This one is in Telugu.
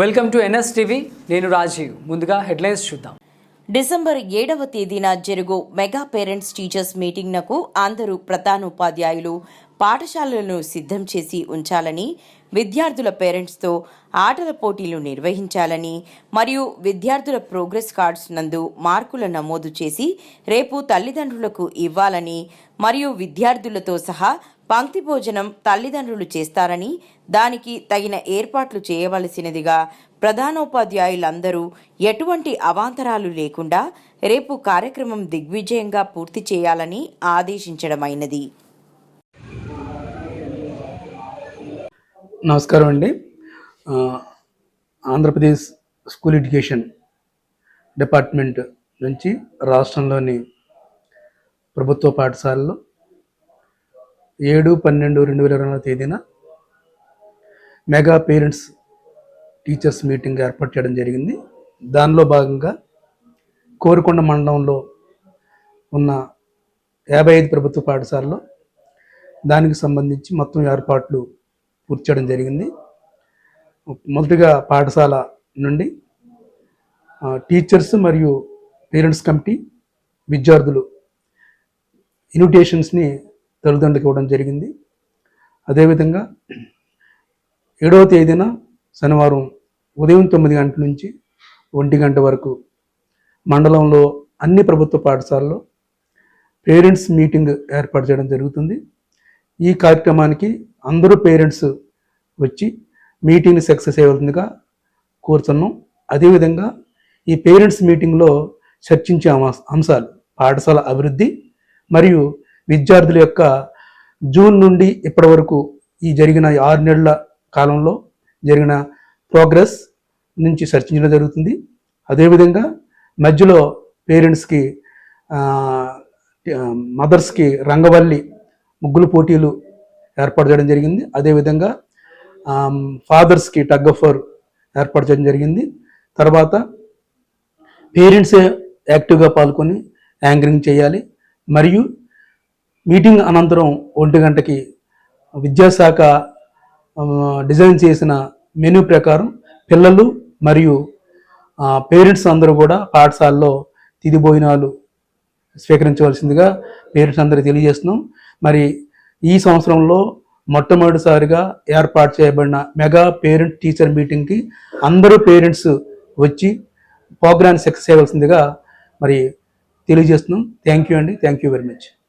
వెల్కమ్ టు ఎన్ఎస్ టీవీ నేను రాజీవ్. ముందుగా హెడ్లైన్స్ చూద్దాం. డిసెంబర్ ఏడవ తేదీన జరుగు మెగా పేరెంట్స్ టీచర్స్ మీటింగ్నకు అందరూ ప్రధానోపాధ్యాయులు పాఠశాలలను సిద్ధం చేసి ఉంచాలని విద్యార్థుల పేరెంట్స్తో ఆటల పోటీలు నిర్వహించాలని మరియు విద్యార్థుల ప్రోగ్రెస్ కార్డ్స్ నందు మార్కుల నమోదు చేసి రేపు తల్లిదండ్రులకు ఇవ్వాలని మరియు విద్యార్థులతో సహా పంక్తి భోజనం తల్లిదండ్రులు చేస్తారని దానికి తగిన ఏర్పాట్లు చేయవలసినదిగా ప్రధానోపాధ్యాయులందరూ ఎటువంటి అవాంతరాలు లేకుండా రేపు కార్యక్రమం దిగ్విజయంగా పూర్తి చేయాలని ఆదేశించడమైనది. నమస్కారం అండి. ఆంధ్రప్రదేశ్ స్కూల్ ఎడ్యుకేషన్ డిపార్ట్మెంట్ నుంచి రాష్ట్రంలోని ప్రభుత్వ పాఠశాలలో ఏడు పన్నెండు రెండు వేల ఇరవై తేదీన మెగా పేరెంట్స్ టీచర్స్ మీటింగ్ ఏర్పాటు చేయడం జరిగింది. దానిలో భాగంగా కోరుకొండ మండలంలో ఉన్న యాభై ఐదు ప్రభుత్వ పాఠశాలలో దానికి సంబంధించి మొత్తం ఏర్పాట్లు పూర్తి చేయడం జరిగింది. మొదటిగా పాఠశాల నుండి టీచర్స్ మరియు పేరెంట్స్ కమిటీ విద్యార్థులు ఇన్విటేషన్స్ని తల్లిదండ్రులకు ఇవ్వడం జరిగింది. అదేవిధంగా ఏడవ తేదీన శనివారం ఉదయం తొమ్మిది గంటల నుంచి ఒంటి గంట వరకు మండలంలో అన్ని ప్రభుత్వ పాఠశాలలో పేరెంట్స్ మీటింగ్ ఏర్పాటు చేయడం జరుగుతుంది. ఈ కార్యక్రమానికి అందరూ పేరెంట్స్ వచ్చి మీటింగ్ సక్సెస్ అయ్యేందుగా కోరుతున్నాం. అదేవిధంగా ఈ పేరెంట్స్ మీటింగ్లో చర్చించే అంశాలు పాఠశాల అభివృద్ధి మరియు విద్యార్థుల యొక్క జూన్ నుండి ఇప్పటి వరకు ఈ జరిగిన ఆరు నెలల కాలంలో జరిగిన ప్రోగ్రెస్ నుంచి చర్చించడం జరుగుతుంది. అదేవిధంగా మధ్యలో పేరెంట్స్కి మదర్స్కి రంగవల్లి ముగ్గులు పోటీలు ఏర్పాటు చేయడం జరిగింది. అదేవిధంగా ఫాదర్స్కి టగ్ ఆఫ్ వార్ ఏర్పాటు చేయడం జరిగింది. తర్వాత పేరెంట్సే యాక్టివ్గా పాల్గొని యాంకరింగ్ చేయాలి. మరియు మీటింగ్ అనంతరం ఒంటి గంటకి విద్యాశాఖ డిజైన్ చేసిన మెనూ ప్రకారం పిల్లలు మరియు పేరెంట్స్ అందరూ కూడా పాఠశాలలో తిది భోజనాలు స్వీకరించవలసిందిగా పేరెంట్స్ అందరికీ తెలియజేస్తున్నాం. మరి ఈ సంవత్సరంలో మొట్టమొదటిసారిగా ఏర్పాటు చేయబడిన మెగా పేరెంట్ టీచర్ మీటింగ్కి అందరూ పేరెంట్స్ వచ్చి ప్రోగ్రామ్ సక్సెస్ చేయవలసిందిగా మరి తెలియజేస్తున్నాం. థ్యాంక్ యూ అండి. Thank you very much.